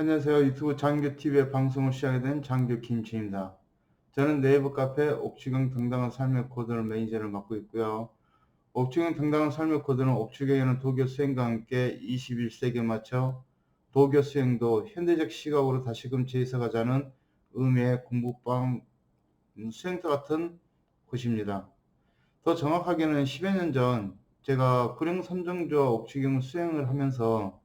안녕하세요. 유튜브 장규TV의 방송을 시작하게 된 장규 김치입니다. 저는 네이버 카페 옥추경 당당한 삶의 코드를 매니저를 맡고 있고요. 옥추경 당당한 삶의 코드는 옥추경에는 도교 수행과 함께 21세기에 맞춰 도교 수행도 현대적 시각으로 다시금 재해석하자는 의미의 공부방 음, 수행터 같은 곳입니다. 더 정확하게는 10여 년 전 제가 구령 선정조와 옥추경을 수행을 하면서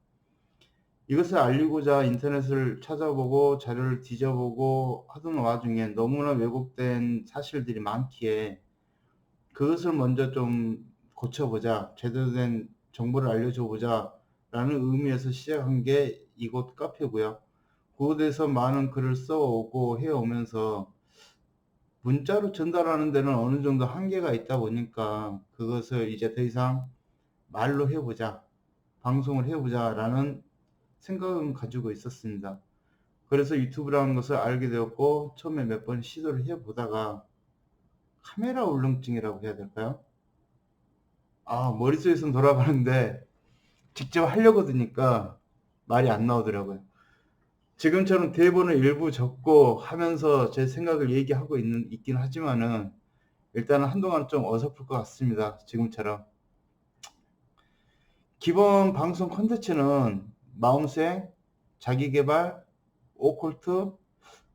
이것을 알리고자 인터넷을 찾아보고 자료를 뒤져보고 하던 와중에 너무나 왜곡된 사실들이 많기에 그것을 먼저 좀 고쳐보자 제대로 된 정보를 알려줘 보자 라는 의미에서 시작한 게 이곳 카페고요. 그곳에서 많은 글을 써오고 해오면서 문자로 전달하는 데는 어느 정도 한계가 있다 보니까 그것을 이제 더 이상 말로 해보자 방송을 해보자 라는 생각은 가지고 있었습니다. 그래서 유튜브라는 것을 알게 되었고 처음에 몇 번 시도를 해보다가 카메라 울렁증이라고 해야 될까요? 아 머릿속에선 돌아가는데 직접 하려고 드니까 말이 안 나오더라고요. 지금처럼 대본을 일부 적고 하면서 제 생각을 얘기하고 있는 있긴 하지만은 일단은 한동안 좀 어설플 것 같습니다. 지금처럼 기본 방송 컨텐츠는 마음수행, 자기개발, 오컬트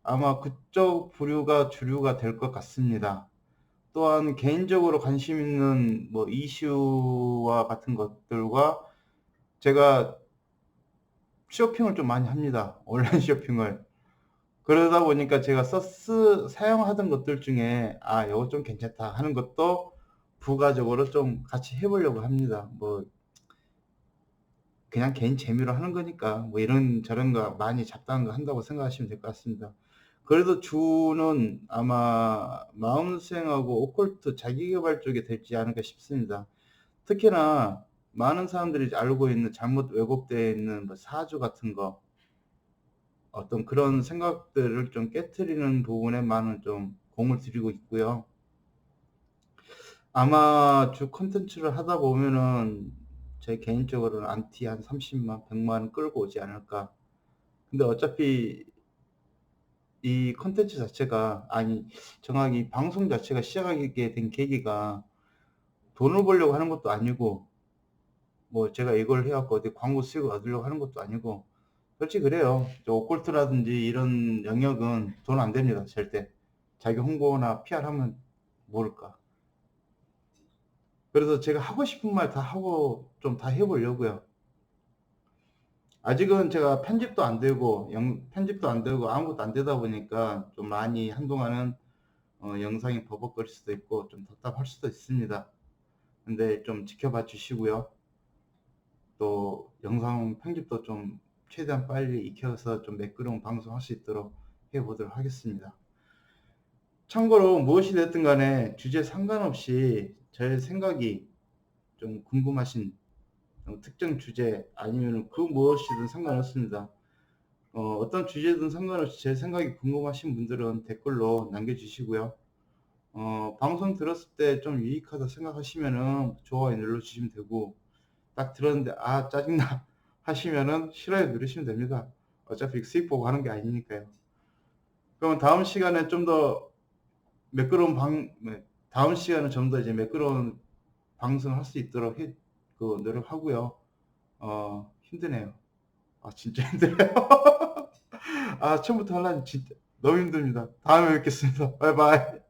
아마 그쪽 부류가 주류가 될 것 같습니다. 또한 개인적으로 관심 있는 뭐 이슈와 같은 것들과 제가 쇼핑을 좀 많이 합니다. 온라인 쇼핑을. 그러다 보니까 제가 써쓰 사용하던 것들 중에 아 이거 좀 괜찮다 하는 것도 부가적으로 좀 같이 해보려고 합니다. 뭐 그냥 개인 재미로 하는 거니까 뭐 이런 저런 거 많이 잡다한 거 한다고 생각하시면 될 것 같습니다. 그래도 주는 아마 마음수행하고 오컬트 자기개발 쪽에 될지 않을까 싶습니다. 특히나 많은 사람들이 알고 있는 잘못 왜곡되어 있는 뭐 사주 같은 거 어떤 그런 생각들을 좀 깨뜨리는 부분에 많은 좀 공을 들이고 있고요. 아마 주 컨텐츠를 하다 보면은 제 개인적으로는 안티 한 30만, 100만 끌고 오지 않을까. 근데 어차피 이 컨텐츠 자체가 아니 정확히 방송 자체가 시작하게 된 계기가 돈을 벌려고 하는 것도 아니고 뭐 제가 이걸 해갖고 어디 광고 수익을 얻으려고 하는 것도 아니고 솔직히 그래요. 오컬트라든지 이런 영역은 돈 안 됩니다. 절대. 자기 홍보나 PR 하면 모를까. 그래서 제가 하고 싶은 말 다 하고 좀 다 해보려고요. 아직은 제가 편집도 안 되고 영, 편집도 안 되고 아무것도 안 되다 보니까 좀 많이 한동안은 어, 영상이 버벅거릴 수도 있고 좀 답답할 수도 있습니다. 근데 좀 지켜봐 주시고요. 또 영상 편집도 좀 최대한 빨리 익혀서 좀 매끄러운 방송 할 수 있도록 해보도록 하겠습니다. 참고로 무엇이 됐든 간에 주제 상관없이 저의 생각이 좀 궁금하신 특정 주제 아니면 그 무엇이든 상관없습니다. 어, 떤 주제든 상관없이 제 생각이 궁금하신 분들은 댓글로 남겨주시고요. 어, 방송 들었을 때 좀 유익하다 생각하시면은 좋아요 눌러주시면 되고 딱 들었는데 아 짜증나 하시면은 싫어요 누르시면 됩니다. 어차피 수익 보고 하는 게 아니니까요. 그럼 다음 시간에 좀 더 매끄러운 방 네, 다음 시간은 좀 더 이제 매끄러운 방송을 할 수 있도록 해, 그 노력하고요. 어, 힘드네요. 아, 진짜 힘들어요. 아, 처음부터 하려니 진짜 너무 힘듭니다. 다음에 뵙겠습니다. 바이바이.